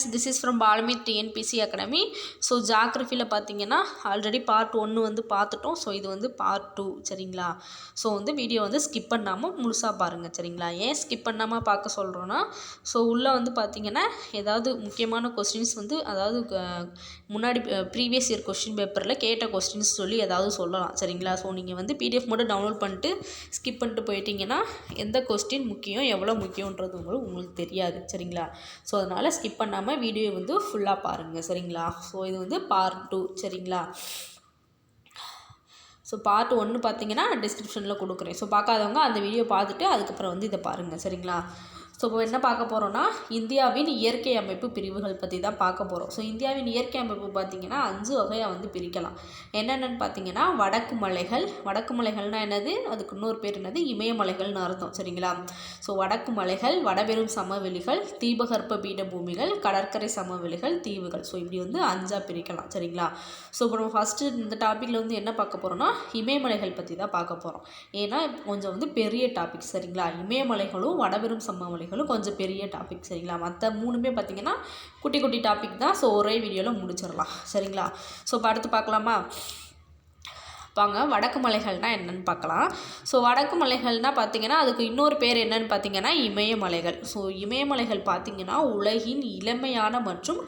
Friends this is from Palami TNPSC academy so ஜாக்ரஃபியில் பார்த்தீங்கன்னா already part ஒன்று வந்து பார்த்துட்டோம். ஸோ இது வந்து பார்ட் டூ சரிங்களா? ஸோ வந்து வீடியோ வந்து ஸ்கிப் பண்ணாமல் முழுசாக பாருங்கள் சரிங்களா? ஏன் ஸ்கிப் பண்ணாமல் பார்க்க சொல்கிறோன்னா ஸோ உள்ளே வந்து பார்த்தீங்கன்னா ஏதாவது முக்கியமான கொஸ்டின்ஸ் வந்து அதாவது முன்னாடி ப்ரீவியஸ் இயர் கொஸ்டின் பேப்பரில் கேட்ட கொஸ்டின்ஸ் சொல்லி ஏதாவது சொல்லலாம் சரிங்களா? ஸோ நீங்கள் வந்து பிடிஎஃப் மட்டும் டவுன்லோட் பண்ணிட்டு ஸ்கிப் பண்ணிட்டு போயிட்டீங்கன்னா எந்த கொஸ்டின் முக்கியம் எவ்வளோ முக்கியன்றது உங்களுக்கு உங்களுக்கு தெரியாது சரிங்களா? ஸோ அதனால் ஸ்கிப் பண்ணாமல் வீடியோ வந்து ஃபுல்லாக பாருங்கள் சரிங்களா? ஸோ இது வந்து பார்ட் டூ சரிங்களா? ஸோ பார்ட் ஒன்று பார்த்தீங்கன்னா டிஸ்கிரிப்ஷனில் கொடுக்குறேன். ஸோ பார்க்காதவங்க அந்த வீடியோ பார்த்துட்டு அதுக்கப்புறம் வந்து இதை பாருங்கள் சரிங்களா? ஸோ இப்போ என்ன பார்க்க போகிறோன்னா இந்தியாவின் இயற்கை அமைப்பு பிரிவுகள் பற்றி தான் பார்க்க போகிறோம் ஸோ இந்தியாவின் இயற்கை அமைப்பு பார்த்திங்கன்னா அஞ்சு வகையாக வந்து பிரிக்கலாம். என்னென்னு பார்த்தீங்கன்னா வடக்கு மலைகள். வடக்கு மலைகள்னால் என்னது? அதுக்கு இன்னொரு பேர் என்னது? இமயமலைகள்னு அர்த்தம். சரிங்களா? ஸோ வடக்கு மலைகள் வடபெரும் சமவெளிகள் தீபகற்ப பீடபூமிகள் கடற்கரை சமவெளிகள் தீவுகள். ஸோ இப்படி வந்து அஞ்சாக பிரிக்கலாம். சரிங்களா? ஸோ இப்போ நம்ம ஃபஸ்ட்டு இந்த டாப்பிக்கில் வந்து என்ன பார்க்க போகிறோம்னா இமயமலைகள் பற்றி தான் பார்க்க போகிறோம் ஏன்னா கொஞ்சம் வந்து பெரிய டாபிக் சரிங்களா? இமயமலைகளும் வடபெரும் சமவெளிகளும் கொஞ்சம் பெரிய டாபிக் சரிங்களா? மற்ற மூணுமே பார்த்தீங்கன்னா குட்டி குட்டி டாபிக் தான். ஸோ ஒரே வீடியோவில் முடிச்சிடலாம். சரிங்களா? ஸோ இப்போ அடுத்து பார்க்கலாமா? வாங்க வடக்கு மலைகள்னால் என்னென்னு பார்க்கலாம். ஸோ வடக்கு மலைகள்னால் பார்த்தீங்கன்னா அதுக்கு இன்னொரு பேர் என்னென்னு பார்த்தீங்கன்னா இமயமலைகள் ஸோ இமயமலைகள் பார்த்தீங்கன்னா உலகின் இளமையான மற்றும்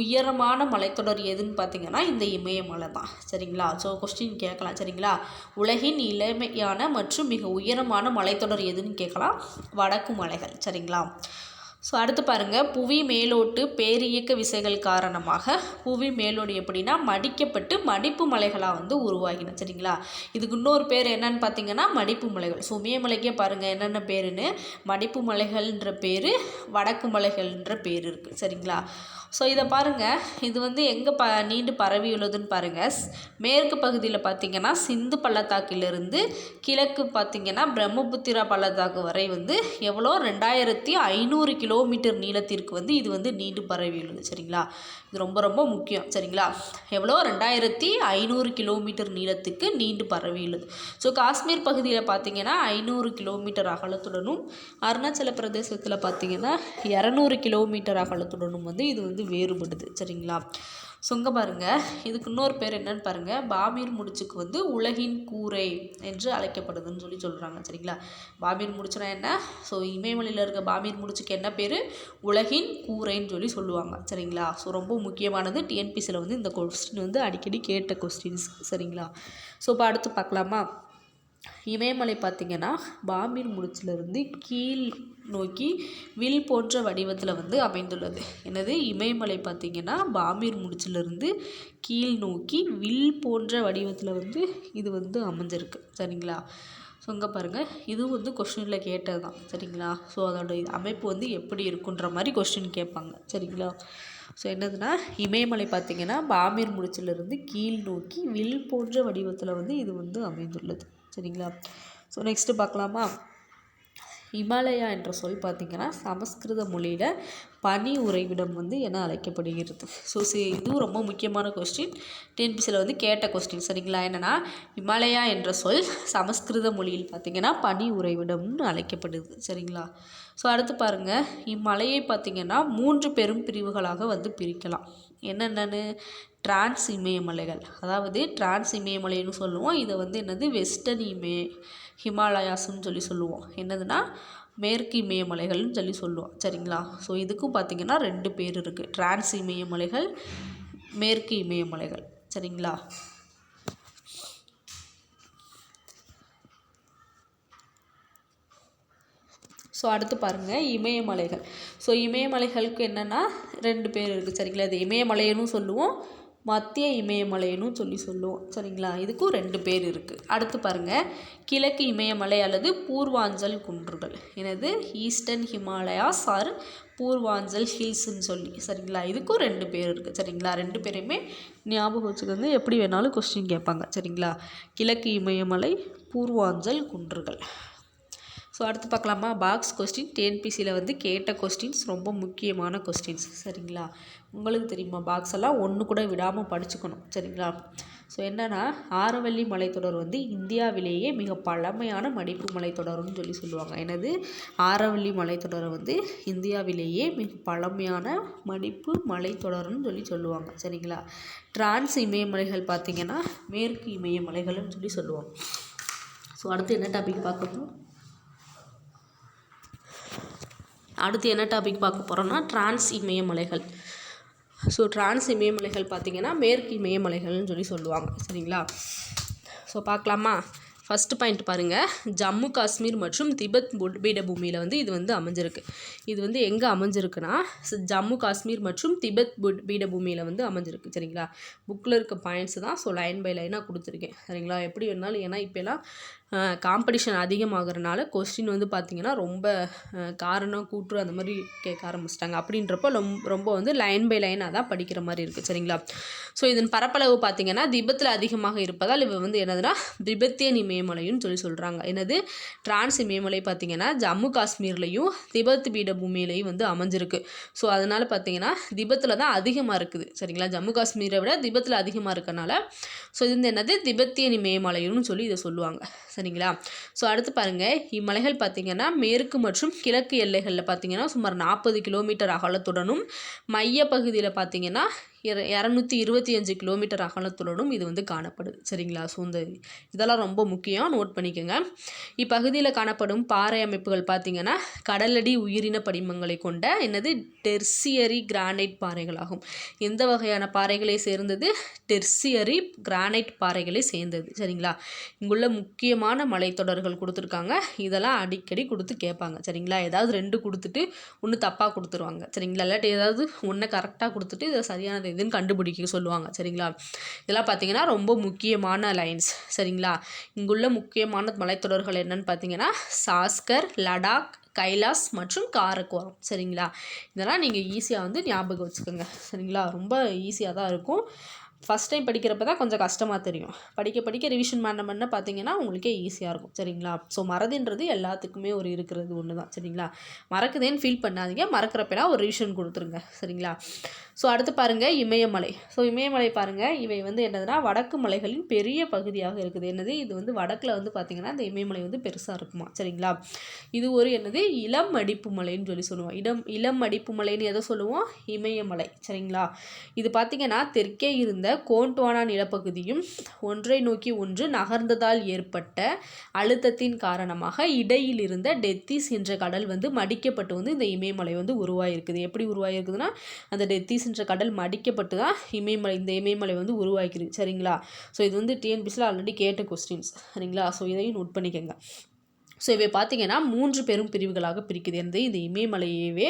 உயரமான மலைத்தொடர் எதுன்னு பார்த்தீங்கன்னா இந்த இமயமலை தான். சரிங்களா? ஸோ கொஸ்டின் கேட்கலாம். சரிங்களா? உலகின் இளமையான மற்றும் மிக உயரமான மலைத்தொடர் எதுன்னு கேட்கலாம். வடக்கு மலைகள். சரிங்களா? ஸோ அடுத்து பாருங்கள் புவி மேலோட்டு பேரியக்க விசைகள் காரணமாக புவி மேலோடு எப்படின்னா மடிக்கப்பட்டு மடிப்பு மலைகளாக வந்து உருவாகின சரிங்களா? இதுக்கு இன்னொரு பேர் என்னன்னு பார்த்தீங்கன்னா மடிப்பு மலைகள். ஸோ இமயமலைக்கே பாருங்கள் என்னென்ன பேருன்னு? மடிப்பு மலைகள்ன்ற பேர் வடக்கு மலைகள்ன்ற பேர் இருக்குது சரிங்களா? ஸோ இதை பாருங்கள் இது வந்து எங்கே ப நீண்டு பரவியுள்ளதுன்னு பாருங்கள் ஸ்- மேற்கு பகுதியில் பார்த்திங்கன்னா சிந்து பள்ளத்தாக்கிலிருந்து கிழக்கு பார்த்தீங்கன்னா பிரம்மபுத்திரா பள்ளத்தாக்கு வரை வந்து எவ்வளோ? ரெண்டாயிரத்தி ஐநூறு கிலோமீட்டர் நீளத்திற்கு வந்து இது வந்து நீண்டு பரவியுள்ளது சரிங்களா? இது ரொம்ப ரொம்ப முக்கியம். சரிங்களா? எவ்வளோ? ரெண்டாயிரத்தி ஐநூறு கிலோமீட்டர் நீளத்துக்கு நீண்டு பரவியுள்ளது ஸோ காஷ்மீர் பகுதியில் பார்த்தீங்கன்னா ஐநூறு கிலோமீட்டர் அகலத்துடனும் அருணாச்சல பிரதேசத்தில் பார்த்தீங்கன்னா இரநூறு கிலோமீட்டர் அகலத்துடனும் வந்து இது வந்து வேறுபடுது சரிங்களா? ஸோ இங்கே பாருங்கள் இதுக்கு இன்னொரு பேர் என்னன்னு பாருங்கள் பாமீர் முடிச்சுக்கு வந்து உலகின் கூரை என்று அழைக்கப்படுதுன்னு சொல்லி சொல்கிறாங்க சரிங்களா? பாபீர் முடிச்சுனா என்ன? ஸோ இமயமலையில் இருக்க பாமீர் முடிச்சுக்கு என்ன பேர்? உலகின் கூரைன்னு சொல்லி சொல்லுவாங்க சரிங்களா? ஸோ ரொம்ப முக்கியமானது டிஎன்பிசியில் வந்து இந்த கொஸ்டின் வந்து அடிக்கடி கேட்ட கொஸ்டின்ஸ் சரிங்களா? ஸோ இப்போ அடுத்து பார்க்கலாமா? இமயமலை பார்த்திங்கன்னா பாமீர் முடிச்சிலிருந்து கீழ் நோக்கி வில் போன்ற வடிவத்தில் வந்து அமைந்துள்ளது. என்னது? இமயமலை பார்த்திங்கன்னா பாமீர் முடிச்சிலிருந்து கீழ் நோக்கி வில் போன்ற வடிவத்தில் வந்து இது வந்து அமைஞ்சிருக்கு. சரிங்களா? ஸோ இங்கே பாருங்கள் இதுவும் வந்து கொஷினில் கேட்டது தான் சரிங்களா? ஸோ அதோட இது அமைப்பு வந்து எப்படி இருக்குன்ற மாதிரி கொஸ்டின் கேட்பாங்க. சரிங்களா? ஸோ என்னதுன்னா இமயமலை பார்த்திங்கன்னா பாமீர் முடிச்சிலிருந்து கீழ் நோக்கி வில் போன்ற வடிவத்தில் வந்து இது வந்து அமைந்துள்ளது. சரிங்களா? ஸோ நெக்ஸ்ட்டு பார்க்கலாமா? இமாலயா என்ற சொல் பார்த்திங்கன்னா சமஸ்கிருத மொழியில் பனி உறைவிடம் வந்து என அழைக்கப்படுகிறது. ஸோ சி இதுவும் ரொம்ப முக்கியமான கொஸ்டின் டிஎன்பிசியில் வந்து கேட்ட கொஸ்டின் சரிங்களா? என்னென்னா இமாலயா என்ற சொல் சமஸ்கிருத மொழியில் பார்த்திங்கன்னா பனி உறைவிடம்னு அழைக்கப்படுது. சரிங்களா? ஸோ அடுத்து பாருங்கள் இம்மலையை பார்த்திங்கன்னா மூன்று பெரும் பிரிவுகளாக வந்து பிரிக்கலாம். என்னென்னு டிரான்ஸ் இமயமலைகள். அதாவது டிரான்ஸ் இமயமலைன்னு சொல்லுவோம். இதை வந்து என்னது? வெஸ்டர்ன் இமய ஹிமாலயாஸ்ன்னு சொல்லி சொல்லுவோம். என்னதுன்னா மேற்கு இமயமலைகள்னு சொல்லி சொல்லுவோம். சரிங்களா? ஸோ இதுக்கும் பார்த்திங்கன்னா ரெண்டு பேர் இருக்குது டிரான்ஸ் இமயமலைகள் மேற்கு இமயமலைகள். சரிங்களா? ஸோ அடுத்து பாருங்கள் இமயமலைகள். ஸோ இமயமலைகளுக்கு என்னென்னா ரெண்டு பேர் இருக்குது சரிங்களா? இது இமயமலைன்னு சொல்லுவோம். மத்திய இமயமலைன்னு சொல்லி சொல்லுவோம் சரிங்களா? இதுக்கும் ரெண்டு பேர் இருக்குது அடுத்து பாருங்கள் கிழக்கு இமயமலை அல்லது பூர்வாஞ்சல் குன்றுகள். எனது ஈஸ்டர்ன் ஹிமாலயாஸ் ஆர் பூர்வாஞ்சல் ஹில்ஸ்ன்னு சொல்லி. சரிங்களா? இதுக்கும் ரெண்டு பேர் இருக்குது சரிங்களா? ரெண்டு பேரையுமே ஞாபகம் வச்சுக்கோங்க. எப்படி வேணாலும் கொஸ்டின் கேட்பாங்க. சரிங்களா? கிழக்கு இமயமலை பூர்வாஞ்சல் குன்றுகள். ஸோ அடுத்து பார்க்கலாமா? பாக்ஸ் கொஸ்டின் டிஎன்பிசியில் வந்து கேட்ட கொஸ்டின்ஸ் ரொம்ப முக்கியமான கொஸ்டின்ஸ் சரிங்களா? உங்களுக்கு தெரியுமா? பாக்ஸ் எல்லாம் ஒன்று கூட விடாமல் படிச்சுக்கணும். சரிங்களா? ஸோ என்னென்னா ஆரவல்லி மலைத்தொடர் வந்து இந்தியாவிலேயே மிக பழமையான மடிப்பு மலைத்தொடர்னு சொல்லி சொல்லுவாங்க. எனது ஆரவல்லி மலைத்தொடரை வந்து இந்தியாவிலேயே மிக பழமையான மடிப்பு மலைத்தொடர்னு சொல்லி சொல்லுவாங்க. சரிங்களா? டிரான்ஸ் இமயமலைகள் பார்த்திங்கன்னா மேற்கு இமயமலைகள்னு சொல்லி சொல்லுவாங்க. ஸோ அடுத்து என்ன டாபிக் பார்க்கணும் அடுத்து என்ன டாபிக் பார்க்க போகிறோம்னா டிரான்ஸ் இமயமலைகள் ஸோ டிரான்ஸ் இமயமலைகள் பார்த்திங்கன்னா மேற்கு இமயமலைகள்னு சொல்லி சொல்லுவாங்க. சரிங்களா? ஸோ பார்க்கலாமா? ஃபஸ்ட்டு பாயிண்ட் பாருங்கள் ஜம்மு காஷ்மீர் மற்றும் திபெத் பீடபூமியில் வந்து இது வந்து அமைஞ்சிருக்கு. இது வந்து எங்கே அமைஞ்சிருக்குன்னா ஜம்மு காஷ்மீர் மற்றும் திபெத் பீடபூமியில் வந்து அமைஞ்சிருக்கு. சரிங்களா? புக்கில் இருக்க பாயிண்ட்ஸ் தான். ஸோ லைன் பை லைனாக கொடுத்துருக்கேன். சரிங்களா? எப்படி வேணாலும் ஏன்னா இப்போலாம் காம்படிஷன் அதிகமாகிறனால கொஸ்டின் வந்து பார்த்திங்கன்னா ரொம்ப காரணம் கூற்று அந்த மாதிரி கேட்க ஆரம்பிச்சிட்டாங்க. அப்படின்றப்போ ரொம்ப ரொம்ப வந்து லைன் பை லைனாக தான் படிக்கிற மாதிரி இருக்குது சரிங்களா? ஸோ இதன் பரப்பளவு பார்த்திங்கன்னா திபத்தில் அதிகமாக இருப்பதால் இவ வந்து என்னதுன்னா திபெத்தியன் இமயமலைன்னு சொல்லி சொல்கிறாங்க என்னது? டிரான்ஸ் இமயமலை பார்த்திங்கன்னா ஜம்மு காஷ்மீர்லேயும் பீட பீடபூமியிலையும் வந்து அமைஞ்சிருக்கு. ஸோ அதனால் பார்த்திங்கன்னா திபத்தில் தான் அதிகமாக இருக்குது சரிங்களா? ஜம்மு காஷ்மீரை விட திபத்தில் அதிகமாக இருக்கனால ஸோ இது வந்து என்னது? திபெத்தியன் இமயமலைன்னு சொல்லி இதை சொல்லுவாங்க சரிங்களா? ஸோ அடுத்து பாருங்கள் இம்மலைகள் பார்த்திங்கன்னா மேற்கு மற்றும் கிழக்கு எல்லைகளில் பார்த்திங்கன்னா சுமார் நாற்பது கிலோமீட்டர் அகலத்துடனும் மையப்பகுதியில் பார்த்திங்கன்னா இர இரநூத்தி இருபத்தி அஞ்சு கிலோமீட்டர் அகலத்துடனும் இது வந்து காணப்படுது. சரிங்களா? ஸோ இந்த இதெல்லாம் ரொம்ப முக்கியம். நோட் பண்ணிக்கோங்க. இப்பகுதியில் காணப்படும் பாறை அமைப்புகள் பார்த்திங்கன்னா கடலடி உயிரின படிமங்களை கொண்ட என்னது? டெர்சியரி கிரானைட் பாறைகளாகும். எந்த வகையான பாறைகளை சேர்ந்தது? டெர்சியரி கிரானைட் பாறைகளை சேர்ந்தது. சரிங்களா? இங்குள்ள முக்கியமான மலைத்தொடர்கள் கொடுத்துருக்காங்க. இதெல்லாம் அடிக்கடி கொடுத்து கேட்பாங்க. சரிங்களா? ஏதாவது ரெண்டு கொடுத்துட்டு ஒன்று தப்பாக கொடுத்துருவாங்க. சரிங்களா? இல்லாட்டி ஏதாவது ஒன்றை கரெக்டாக கொடுத்துட்டு இதை சரியானது இதுன்னு கண்டுபிடிக்க சொல்லுவாங்க சரிங்களா? இதெல்லாம் பார்த்தீங்கன்னா ரொம்ப முக்கியமான லைன்ஸ் சரிங்களா? இங்குள்ள முக்கியமான மலைத்தொடர்கள் என்னன்னு பார்த்தீங்கன்னா சாஸ்கர் லடாக் கைலாஸ் மற்றும் காரக்குவரம் சரிங்களா? இதெல்லாம் நீங்கள் ஈஸியாக வந்து ஞாபகம் வச்சுக்கோங்க சரிங்களா? ரொம்ப ஈஸியாக தான் இருக்கும். ஃபஸ்ட் டைம் படிக்கிறப்ப தான் கொஞ்சம் கஷ்டமாக தெரியும். படிக்க படிக்க ரிவிஷன் பண்ண பண்ண பார்த்தீங்கன்னா உங்களுக்கே ஈஸியாக இருக்கும். சரிங்களா? ஸோ மறதின்றது எல்லாத்துக்குமே ஒரு இருக்கிறது ஒன்று தான். சரிங்களா? மறக்குதேன்னு ஃபீல் பண்ணாதீங்க. மறக்கிறப்பெல்லாம் ஒரு ரிவிஷன் கொடுத்துருங்க. சரிங்களா? ஸோ அடுத்து பாருங்கள் இமயமலை. ஸோ இமயமலை பாருங்கள் இவை வந்து என்னதுன்னா வடக்கு மலைகளின் பெரிய பகுதியாக இருக்குது. என்னது? இது வந்து வடக்கில் வந்து பார்த்திங்கன்னா இந்த இமயமலை வந்து பெருசாக இருக்குமா? சரிங்களா? இது ஒரு என்னது? இளம் அடிப்பு மலைன்னு சொல்லி சொல்லுவோம். இடம் இளம் அடிப்பு மலைன்னு எதை சொல்லுவோம்? இமயமலை. சரிங்களா? இது பார்த்திங்கன்னா தெற்கே இருந்த கோண்ட்வானா நிலப்பகுதியும் ஒன்றை நோக்கி ஒன்று நகர்ந்ததால் ஏற்பட்ட அழுத்தத்தின் காரணமாக இடையில் இருந்த டெத்திஸ் என்ற கடல் வந்து மடிக்கப்பட்டு வந்து இந்த இமயமலை வந்து உருவாகிருக்குது எப்படி உருவாகிருக்குதுன்னா அந்த டெத்திஸ் என்ற கடல் மடிக்கப்பட்டு தான் இமயமலை இந்த இமயமலை வந்து உருவாக்கிருக்கு சரிங்களா? ஸோ இது வந்து டிஎன்பிசியில் ஆல்ரெடி கேட்ட கொஸ்டின்ஸ் சரிங்களா? ஸோ இதையும் நோட் பண்ணிக்கோங்க. ஸோ இவை பார்த்திங்கன்னா மூன்று பெரும் பிரிவுகளாக பிரிக்குது. என்பது இந்த இமயமலையவே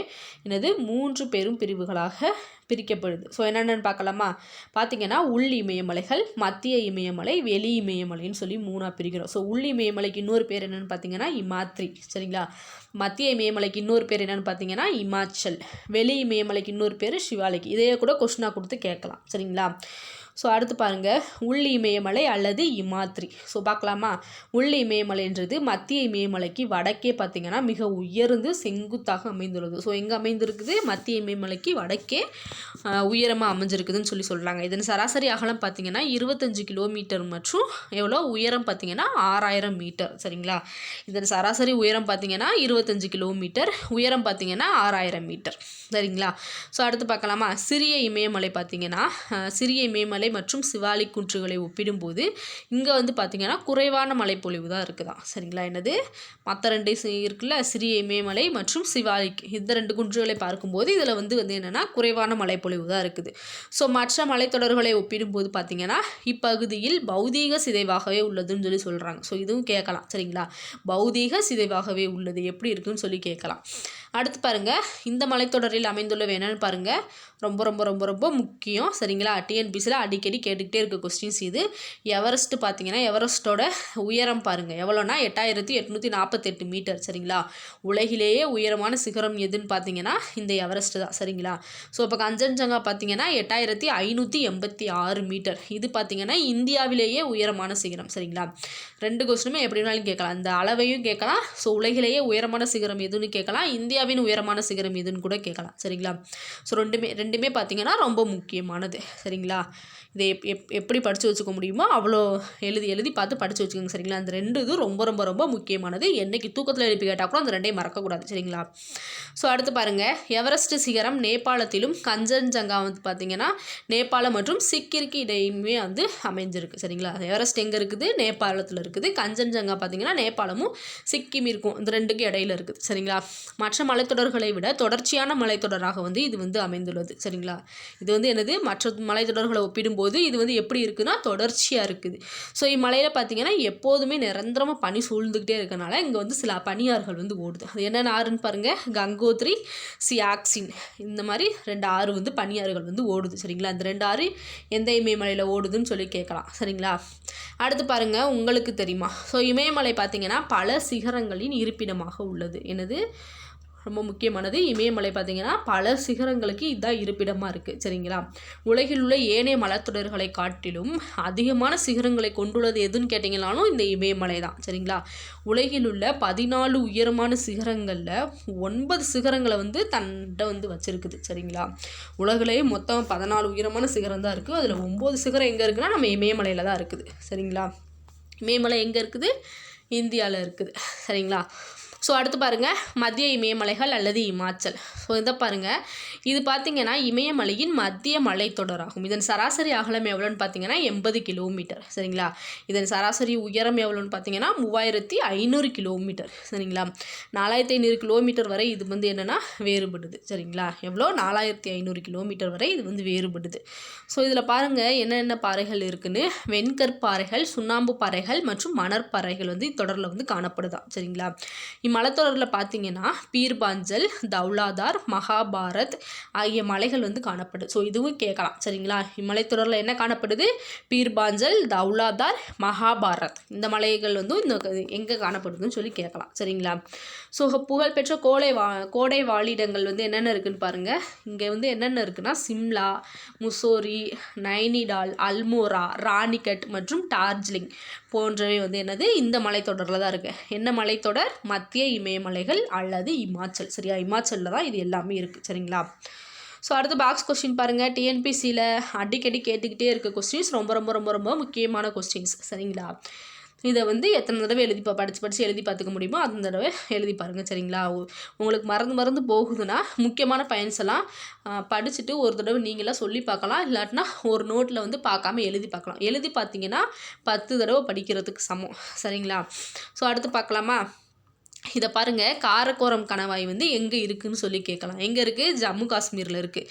எனது மூன்று பெரும் பிரிவுகளாக பிரிக்கப்படுது. ஸோ என்னென்னு பார்க்கலாமா? பார்த்திங்கன்னா உள் இமயமலைகள் மத்திய இமயமலை வெளி இமயமலைன்னு சொல்லி மூணாக பிரிக்கிறோம். ஸோ உள் இமயமலைக்கு இன்னொரு பேர் என்னென்னு பார்த்தீங்கன்னா இமாத்ரி. சரிங்களா? மத்திய இமயமலைக்கு இன்னொரு பேர் என்னென்னு பார்த்தீங்கன்னா இமாச்சல். வெளி இமயமலைக்கு இன்னொரு பேர் சிவாலைக்கு இதையே கூட கொஷினாக கொடுத்து கேட்கலாம். சரிங்களா? ஸோ அடுத்து பாருங்கள் உள் இமயமலை அல்லது இமாத்ரி. ஸோ பார்க்கலாமா? உள் இமயமலைன்றது மத்திய இமயமலைக்கு வடக்கே பார்த்திங்கன்னா மிக உயர்ந்து செங்குத்தாக அமைந்துள்ளது. ஸோ எங்கே அமைந்திருக்குது? மத்திய இமயமலைக்கு வடக்கே உயரமாக அமைஞ்சிருக்குதுன்னு சொல்லி சொல்கிறாங்க இதன் சராசரி அகலம் பார்த்திங்கன்னா இருபத்தஞ்சு கிலோமீட்டர் மற்றும் எவ்வளோ? உயரம் பார்த்திங்கன்னா ஆறாயிரம் மீட்டர். சரிங்களா? இதன் சராசரி உயரம் பார்த்திங்கன்னா இருபத்தஞ்சு கிலோமீட்டர். உயரம் பார்த்திங்கன்னா ஆறாயிரம் மீட்டர். சரிங்களா? ஸோ அடுத்து பார்க்கலாமா? சிறிய இமயமலை பார்த்திங்கன்னா சிறிய இமயமலை மற்றும் சிவாலி குன்றுகளை ஒப்பிடும்போது இங்கே வந்து பார்த்திங்கன்னா குறைவான மழைப்பொழிவு தான் இருக்குதான். சரிங்களா? என்னது? மற்ற ரெண்டு இருக்குல்ல? சிறிய இமயமலை மற்றும் சிவாலிக் இந்த ரெண்டு குன்றுகளை பார்க்கும்போது இதில் வந்து வந்து என்னென்னா குறைவான மழைப்பொழிவு தான் இருக்குது. ஸோ மற்ற மலைத்தொடர்களை ஒப்பிடும்போது பார்த்திங்கன்னா இப்பகுதியில் பௌதீக சிதைவாகவே உள்ளதுன்னு சொல்லி சொல்கிறாங்க ஸோ இதுவும் கேட்கலாம். சரிங்களா? பௌதீக சிதைவாகவே உள்ளது. எப்படி இருக்குன்னு சொல்லி கேட்கலாம். அடுத்து பாருங்கள் இந்த மலைத்தொடரில் அமைந்துள்ள என்னன்னு பாருங்கள் ரொம்ப ரொம்ப ரொம்ப ரொம்ப முக்கியம். சரிங்களா? டிஎன்பிசியில் அடிக்கடி கேட்டுக்கிட்டே இருக்க கொஸ்டின்ஸ் இது. எவரெஸ்ட் பார்த்தீங்கன்னா எவரெஸ்ட்டோட உயரம் பாருங்கள் எவ்வளோனா எட்டாயிரத்தி எட்நூற்றி நாற்பத்தெட்டு மீட்டர் சரிங்களா? உலகிலேயே உயரமான சிகரம் எதுன்னு பார்த்தீங்கன்னா இந்த எவரெஸ்ட் தான். சரிங்களா? ஸோ இப்போ கஞ்சன்ஜங்கா பார்த்தீங்கன்னா எட்டாயிரத்தி ஐநூற்றி எண்பத்தி ஆறு மீட்டர் இது பார்த்தீங்கன்னா இந்தியாவிலேயே உயரமான சிகரம். சரிங்களா? ரெண்டு கொஸ்டினுமே எப்படி வேணாலும் கேட்கலாம். இந்த அளவையும் கேட்கலாம். ஸோ உலகிலேயே உயரமான சிகரம் எதுன்னு கேட்கலாம். இந்தியா இந்தியாவின் உயரமான சிகரம் எதுன்னு கூட கேட்கலாம் சரிங்களா? ஸோ ரெண்டுமே ரெண்டுமே பார்த்தீங்கன்னா ரொம்ப முக்கியமானது சரிங்களா? இதை எப் எப் எப்படி படித்து வச்சுக்க முடியுமோ அவ்வளோ எழுதி எழுதி பார்த்து படித்து வச்சுக்கோங்க சரிங்களா? அந்த ரெண்டு இது ரொம்ப ரொம்ப ரொம்ப முக்கியமானது. என்னைக்கு தூக்கத்தில் எழுப்பி கேட்டால் கூட அந்த ரெண்டையும் மறக்கக்கூடாது சரிங்களா? ஸோ அடுத்து பாருங்கள் எவரெஸ்ட் சிகரம் நேபாளத்திலும் கஞ்சன்ஜங்கா வந்து பார்த்தீங்கன்னா நேபாளம் மற்றும் சிக்கிற்கு இடையுமே வந்து அமைஞ்சிருக்கு சரிங்களா? எவரெஸ்ட் எங்கே இருக்குது? நேபாளத்தில் இருக்குது. கஞ்சன்ஜங்கா பார்த்தீங்கன்னா நேபாளமும் சிக்கிம் இருக்கும். இந்த ரெண்டுக்கும் இடையில இருக்குது சரிங்களா? மற்ற மலைத்தொடர்களை விட தொடர்ச்சியான மலைத்தொடராக வந்து இது வந்து அமைந்துள்ளது. சரிங்களா? இது வந்து என்னது? மற்ற மலைத்தொடர்களை ஒப்பிடும்போது இது வந்து எப்படி இருக்குன்னா தொடர்ச்சியாக இருக்குது. ஸோ இம்மலையில் பார்த்தீங்கன்னா எப்போதுமே நிரந்தரமாக பனி சூழ்ந்துக்கிட்டே இருக்கனால இங்கே வந்து சில பனியாறுகள் வந்து ஓடுது. அது என்னென்ன ஆறுன்னு பாருங்கள் கங்கோத்ரி சியாக்சின் இந்த மாதிரி ரெண்டு ஆறு வந்து பனியாறுகள் வந்து ஓடுது. சரிங்களா? இந்த ரெண்டு ஆறு எந்த இமயமலையில் ஓடுதுன்னு சொல்லி கேட்கலாம். சரிங்களா? அடுத்து பாருங்கள் உங்களுக்கு தெரியுமா? ஸோ இமயமலை பார்த்தீங்கன்னா பல சிகரங்களின் இருப்பிடமாக உள்ளது. என்னது? ரொம்ப முக்கியமானது. இமயமலை பார்த்திங்கன்னா பல சிகரங்களுக்கு இதுதான் இருப்பிடமாக இருக்குது சரிங்களா? உலகில் உள்ள ஏனைய மலைத்தொடர்களை காட்டிலும் அதிகமான சிகரங்களை கொண்டுள்ளது எதுன்னு கேட்டிங்கனாலும் இந்த இமயமலை தான். சரிங்களா? உலகில் உள்ள பதினாலு உயரமான சிகரங்களில் ஒன்பது சிகரங்களை வந்து தண்டை வந்து வச்சுருக்குது. சரிங்களா? உலகிலேயே மொத்தம் பதினாலு உயரமான சிகரம் தான் இருக்குது அதில் ஒம்பது சிகரம் எங்கே இருக்குன்னா நம்ம இமயமலையில் தான் இருக்குது. சரிங்களா? இமயமலை எங்கே இருக்குது? இந்தியாவில் இருக்குது. சரிங்களா? ஸோ அடுத்து பாருங்கள் மத்திய இமயமலைகள் அல்லது இமாச்சல். ஸோ இதை பாருங்கள் இது பார்த்திங்கன்னா இமயமலையின் மத்திய மலைத்தொடராகும் இதன் சராசரி அகலம் எவ்வளோன்னு பார்த்தீங்கன்னா எண்பது கிலோமீட்டர். சரிங்களா? இதன் சராசரி உயரம் எவ்வளோன்னு பார்த்தீங்கன்னா மூவாயிரத்தி ஐநூறு கிலோமீட்டர். சரிங்களா? நாலாயிரத்தி ஐநூறு கிலோமீட்டர் வரை இது வந்து என்னென்னா வேறுபடுது. சரிங்களா? எவ்வளோ? நாலாயிரத்தி ஐநூறு கிலோமீட்டர் வரை இது வந்து வேறுபடுது. ஸோ இதில் பாருங்கள் என்னென்ன பாறைகள் இருக்குன்னு. வெண்கற்பாறைகள் சுண்ணாம்பு பாறைகள் மற்றும் மணற்பாறைகள் வந்து இத்தொடரில் வந்து காணப்படுதான். சரிங்களா? இம்மலைத்தொடரில் பார்த்தீங்கன்னா பீர்பாஞ்சல் தௌலாதார் மகாபாரத் ஆகிய மலைகள் வந்து காணப்படுது. ஸோ இதுவும் கேட்கலாம். சரிங்களா? இம்மலைத்தொடரில் என்ன காணப்படுது? பீர்பாஞ்சல் தௌலாதார் மகாபாரத். இந்த மலைகள் வந்து இந்த எங்கே காணப்படுதுன்னு சொல்லி கேட்கலாம். சரிங்களா? ஸோ புகழ்பெற்ற கோடை வா கோடை வாழிடங்கள் வந்து என்னென்ன இருக்குன்னு பாருங்கள் இங்கே வந்து என்னென்ன இருக்குன்னா சிம்லா முசோரி நைனிடால் அல்மோரா ராணிகட் மற்றும் டார்ஜிலிங். போன்றவை வந்து என்னது? இந்த மலைத்தொடரில் தான் இருக்குது என்ன மலைத்தொடர்? மத்திய இமயமலைகள் அல்லது இமாச்சல். சரியா? இமாச்சலில் தான் இது எல்லாமே இருக்குது சரிங்களா? ஸோ அடுத்து பாக்ஸ் கொஸ்டின் பாருங்கள் டிஎன்பிசியில் அடிக்கடி கேட்டுக்கிட்டே இருக்க கொஸ்டின்ஸ் ரொம்ப ரொம்ப ரொம்ப ரொம்ப முக்கியமான கொஸ்டின்ஸ் சரிங்களா? இதை வந்து எத்தனை தடவை எழுதி பா படித்து படித்து எழுதி பார்த்துக்க முடியுமோ அந்த தடவை எழுதி பாருங்கள் சரிங்களா? உங்களுக்கு மறந்து மறந்து போகுதுன்னா முக்கியமான பயன்ஸ் எல்லாம் படிச்சுட்டு ஒரு தடவை நீங்களாம் சொல்லி பார்க்கலாம். இல்லாட்டினா ஒரு நோட்டில் வந்து பார்க்காம எழுதி பார்க்கலாம். எழுதி பார்த்தீங்கன்னா பத்து தடவை படிக்கிறதுக்கு சமம். சரிங்களா? ஸோ அடுத்து பார்க்கலாமா? இதை பாருங்கள் காரக்கோரம் கணவாய் வந்து எங்கே இருக்குதுன்னு சொல்லி கேட்கலாம். எங்கே இருக்குது ஜம்மு காஷ்மீரில் இருக்குது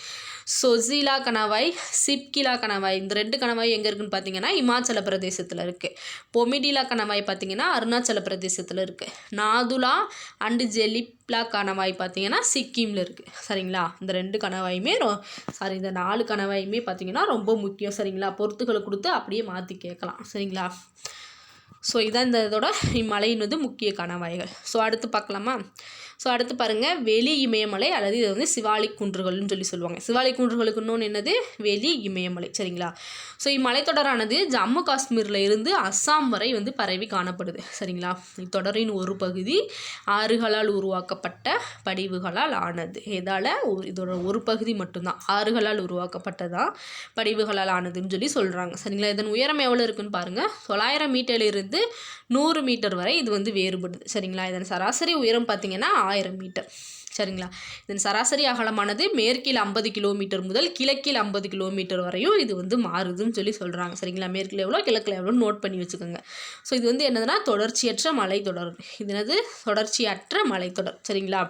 சொசிலா கணவாய் சிப்கிலா கணவாய் இந்த ரெண்டு கணவாய் எங்கே இருக்குன்னு பார்த்தீங்கன்னா இமாச்சல பிரதேசத்தில் இருக்குது பொமிடிலா கணவாய் பார்த்தீங்கன்னா அருணாச்சல பிரதேசத்தில் இருக்குது நாதுலா அண்டு ஜெலிப்லா கணவாய் பார்த்தீங்கன்னா சிக்கிமில் இருக்குது சரிங்களா? இந்த ரெண்டு கணவாயுமே ரொ சாரி இந்த நாலு கணவாயுமே பார்த்தீங்கன்னா ரொம்ப முக்கியம். சரிங்களா? பொறுத்துக்களை கொடுத்து அப்படியே மாற்றி கேட்கலாம். சரிங்களா? ஸோ இதான் இந்த இதோட இம்மலையின் வந்து முக்கிய கணவாய்கள் ஸோ அடுத்து பார்க்கலாமா? ஸோ அடுத்து பாருங்கள் வெளி இமயமலை அல்லது இது வந்து சிவாலிக் குன்றுகள்னு சொல்லி சொல்லுவாங்க. சிவாலிக் குன்றுகளுக்கு இன்னொன்று என்னது? வெளி இமயமலை. சரிங்களா? ஸோ இம்மலைத்தொடரானது ஜம்மு காஷ்மீரில் இருந்து அஸ்ஸாம் வரை வந்து பரவி காணப்படுது. சரிங்களா? இத்தொடரின் ஒரு பகுதி ஆறுகளால் உருவாக்கப்பட்ட படிவுகளால் ஆனது. இதால் ஒரு இதோட ஒரு பகுதி மட்டும்தான். ஆறுகளால் உருவாக்கப்பட்டதான் படிவுகளால் ஆனதுன்னு சொல்லி சொல்கிறாங்க சரிங்களா? இதன் உயரம் எவ்வளோ இருக்குன்னு பாருங்கள் தொள்ளாயிரம் மீட்டரிலிருந்து நூறு மீட்டர் வரை இது வந்து வேறுபடுது. சரிங்களா? இதன் சராசரி உயரம் பார்த்தீங்கன்னா ஆயிரம் மீட்டர். சரிங்களா? இதன் சராசரி அகலமானது மேற்கில் ஐம்பது கிலோமீட்டர் முதல் கிழக்கில் ஐம்பது கிலோமீட்டர் வரையும் இது வந்து மாறுதுன்னு சொல்லி சொல்கிறாங்க சரிங்களா? மேற்கில் எவ்வளோ கிழக்கில் எவ்வளோ நோட் பண்ணி வச்சுக்கோங்க. ஸோ இது வந்து என்னதுன்னா தொடர்ச்சியற்ற மலைத்தொடர். இது என்னது? தொடர்ச்சியற்ற மலைத்தொடர். சரிங்களா?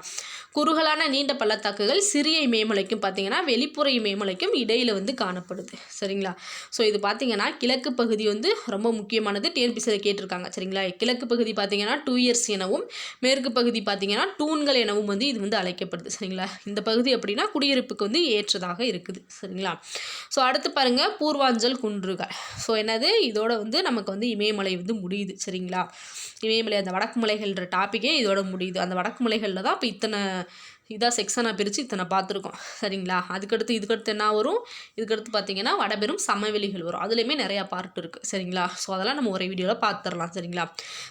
குறுகலான நீண்ட பள்ளத்தாக்குகள் சிறிய இமயமலைக்கும் பார்த்தீங்கன்னா வெளிப்புற இமயமலைக்கும் இடையில் வந்து காணப்படுது. சரிங்களா? ஸோ இது பார்த்தீங்கன்னா கிழக்கு பகுதி வந்து ரொம்ப முக்கியமானது. டிஎன்பிசியில் கேட்டிருக்காங்க. சரிங்களா? கிழக்கு பகுதி பார்த்தீங்கன்னா டூ இயர்ஸ் எனவும் மேற்கு பகுதி பார்த்தீங்கன்னா டூன்கள் எனவும் வந்து இது வந்து அழைக்கப்படுது சரிங்களா? இந்த பகுதி அப்படின்னா குடியிருப்புக்கு வந்து ஏற்றதாக இருக்குது சரிங்களா? ஸோ அடுத்து பாருங்கள் பூர்வாஞ்சல் குன்றுகள். ஸோ என்னது? இதோட வந்து நமக்கு வந்து இமயமலை வந்து முடியுது சரிங்களா? இமயமலை அந்த வடக்கு மலைகள்ன்ற டாப்பிக்கே இதோட முடியுது. அந்த வடக்கு மலைகளில் தான் இப்போ இத்தனை இதாக செக்ஷனாக பிரித்து இத்தனை பார்த்துருக்கோம். சரிங்களா? அதுக்கடுத்து இதுக்கடுத்து என்ன வரும்? இதுக்கடுத்து பார்த்தீங்கன்னா வடபெரும் சமவெளிகள் வரும். அதுலேயுமே நிறையா பார்ட் இருக்குது சரிங்களா? ஸோ அதெல்லாம் நம்ம ஒரே வீடியோவில் பார்த்துடலாம் சரிங்களா?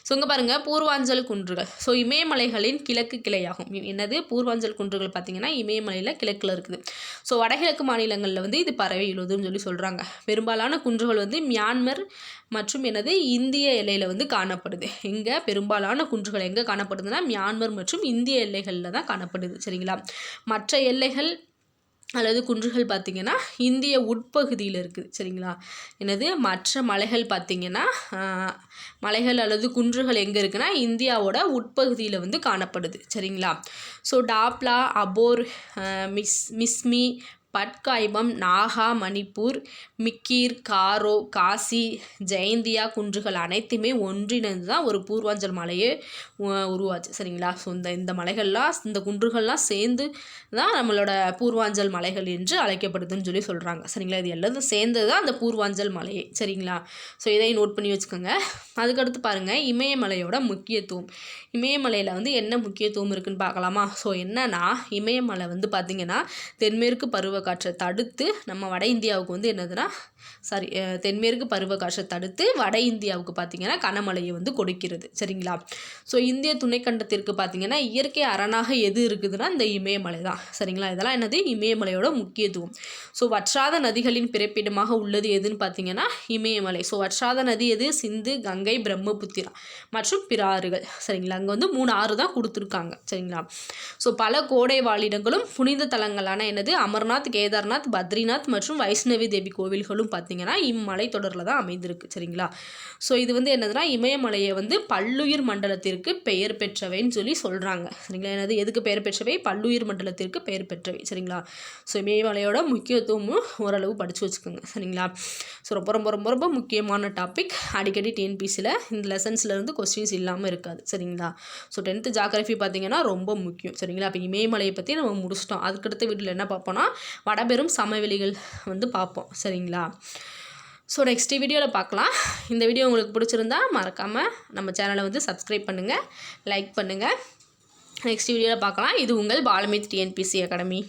ஸோ இங்கே பாருங்கள் பூர்வாஞ்சல் குன்றுகள். ஸோ இமயமலைகளின் கிழக்கு கிளையாகும். என்னது? பூர்வாஞ்சல் குன்றுகள் பார்த்தீங்கன்னா இமயமலையில் கிழக்கில் இருக்குது. ஸோ வடகிழக்கு மாநிலங்களில் வந்து இது பரவியுள்ளதுன்னு சொல்லி சொல்கிறாங்க பெரும்பாலான குன்றுகள் வந்து மியான்மர் மற்றும் எனது இந்திய எல்லையில் வந்து காணப்படுது. எங்கே பெரும்பாலான குன்றுகள் எங்கே காணப்படுதுன்னா மியான்மர் மற்றும் இந்திய எல்லைகளில் தான் காணப்படுது சரிங்களா? மற்ற எல்லைகள் அல்லது குன்றுகள் பார்த்திங்கன்னா இந்திய உட்பகுதியில் இருக்குது சரிங்களா? என்னது மற்ற மலைகள் பார்த்திங்கன்னா மலைகள் அல்லது குன்றுகள் எங்கே இருக்குன்னா இந்தியாவோட உட்பகுதியில் வந்து காணப்படுது சரிங்களா? ஸோ டாப்லா அபோர் மிஸ் மிஸ்மி பட்காய்பம் நாகா மணிப்பூர் மிக்கீர் காரோ காசி ஜெயந்தியா குன்றுகள் அனைத்துமே ஒன்றிணைந்து தான் ஒரு பூர்வாஞ்சல் மலையே உருவாச்சு. சரிங்களா? ஸோ இந்த இந்த மலைகள்லாம் இந்த குன்றுகள்லாம் சேர்ந்து தான் நம்மளோட பூர்வாஞ்சல் மலைகள் என்று அழைக்கப்படுதுன்னு சொல்லி சொல்கிறாங்க சரிங்களா? இது எல்லாத்தையும் சேர்ந்தது தான் அந்த பூர்வாஞ்சல் மலையே. சரிங்களா? ஸோ இதையும் நோட் பண்ணி வச்சுக்கோங்க. அதுக்கடுத்து பாருங்கள் இமயமலையோட முக்கியத்துவம். இமயமலையில் வந்து என்ன முக்கியத்துவம் இருக்குன்னு பார்க்கலாமா? ஸோ என்னன்னா இமயமலை வந்து பார்த்திங்கன்னா தென்மேற்கு பருவ பருவக்காற்றை தடுத்து நம்ம வட இந்தியாவுக்கு வந்து என்னதுன்னா சாரி தென்மேற்கு பருவக்காற்றை தடுத்து வட இந்தியாவுக்கு பார்த்திங்கன்னா கனமழையை வந்து கொடுக்கிறது. சரிங்களா? ஸோ இந்திய துணைக்கண்டத்திற்கு பார்த்திங்கன்னா இயற்கை அரணாக எது இருக்குதுன்னா இந்த இமயமலை தான். சரிங்களா? இதெல்லாம் என்னது? இமயமலையோட முக்கியத்துவம். ஸோ வற்றாத நதிகளின் பிறப்பிடமாக உள்ளது எதுன்னு பார்த்தீங்கன்னா இமயமலை. ஸோ வற்றாத நதி எது? சிந்து கங்கை பிரம்மபுத்திரா மற்றும் பிற ஆறுகள் சரிங்களா? அங்கே வந்து மூணு ஆறு தான் கொடுத்துருக்காங்க. சரிங்களா? ஸோ பல கோடை வாழிடங்களும் புனித தலங்களான என்னது? அமர்நாத் கேதார்நாத் பத்ரிநாத் மற்றும் வைஷ்ணவி தேவி கோவில்களும் பார்த்தீங்கன்னா இம்மலை தொடரில் தான் அமைந்திருக்கு சரிங்களா? ஸோ இது வந்து என்னதுன்னா இமயமலையை வந்து பல்லுயிர் மண்டலத்திற்கு பெயர் பெற்றவைன்னு சொல்லி சொல்கிறாங்க சரிங்களா? என்னது எதுக்கு பெயர் பெற்றவை? பல்லுயிர் மண்டலத்திற்கு பெயர் பெற்றவை சரிங்களா? ஸோ இமயமலையோட முக்கியத்துவமும் ஓரளவு படித்து வச்சுக்கோங்க சரிங்களா? ஸோ ரொம்ப ரொம்ப ரொம்ப ரொம்ப முக்கியமான டாபிக் அடிக்கடி டிஎன்பிசியில் இந்த லெசன்ஸில் இருந்து கொஸ்டின்ஸ் இல்லாமல் இருக்காது சரிங்களா? ஸோ டென்த்து ஜாகிரஃபி பார்த்தீங்கன்னா ரொம்ப முக்கியம் சரிங்களா? அப்போ இமயமலையை பற்றி நம்ம முடிச்சிட்டோம். அதுக்கடுத்த வீட்டில் என்ன பார்ப்போம்னா வடபெரும் சமவெளிகள் வந்து பார்ப்போம் சரிங்களா? ஸோ நெக்ஸ்ட் வீடியோவில் பார்க்கலாம். இந்த வீடியோ உங்களுக்கு பிடிச்சிருந்தா மறக்காமல் நம்ம சேனலை வந்து சப்ஸ்கிரைப் பண்ணுங்கள் லைக் பண்ணுங்கள் நெக்ஸ்ட் வீடியோவில் பார்க்கலாம். இது உங்கள் பாலமித் டிஎன்பிசி அகாடமி